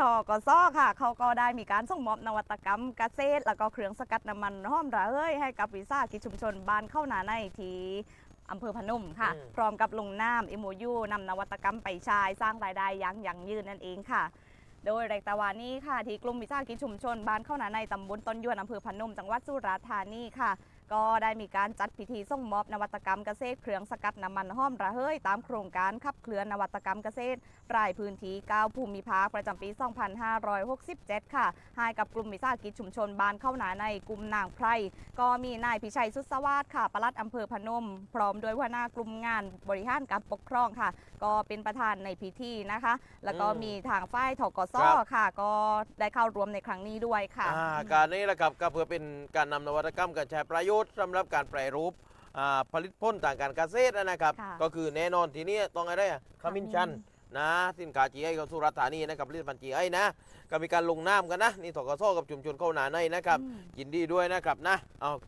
ทกสค่ะ เขาก็ได้มีการส่งมอบนวัตกรรมเกษตร แล้วก็เครื่องสกัดน้ำมันหอมระเหยให้กับวิสาหกิจชุมชนบ้านเข้านาในที่อำเภอพนมค่ะอืมพร้อมกับลงน้ำ MOU นำนวัตกรรมไปใช้สร้างรายได้อยังยั่งยืนนั่นเองค่ะ โดยแรกตาวานี้ค่ะ ที่กลุ่มวิสาหกิจชุมชนบ้านเข้านาในตำบลต้นยวนอำเภอพนมจังหวัดสุราษฎร์ธานีค่ะ ก็ได้มีการจัดพิธีส่งมอบนวัตกรรมเกษตรเครื่องสกัดน้ำมันหอมระเหยตามโครงการขับเคลื่อนนวัตกรรมเกษตรรายพื้นที่9ภูมิภาคประจำปี 2567 ค่ะ ให้กับกลุ่มวิสาหกิจชุมชนบ้านเข้าหนาในกลุ่มนางไพรก็มีนายพิชัยสุดสวัสดิ์ค่ะปลัดอำเภอพนม พร้อมด้วยหัวหน้ากลุ่มงานบริหารการปกครองค่ะ ก็เป็นประธานในพิธีนะคะ แล้วก็อืมมีทางฝ่ายทกสครับค่ะ ก็ได้เข้าร่วมในครั้งนี้ด้วยค่ะอ่าการนี้แหละครับก็เพื่อเป็นการนำนวัตกรรมการใช้ประโยชน์สำหรับการแปรรูปอ่าผลิตผลทางการเกษตรนะครับ ค่ะ ก็คือแน่นอนทีนี้ต้องอะไรอะขมิ้นชันขมิ้นะสินค้า GI ของสุราษฎร์ธานีนะครับผลิตภัณฑ์ GI นะ ก็มีการลงน้ำกันนะ นี่ถกสกับชุมชนเข้าหนาในนะครับอืมยินดีด้วยนะครับนะเอา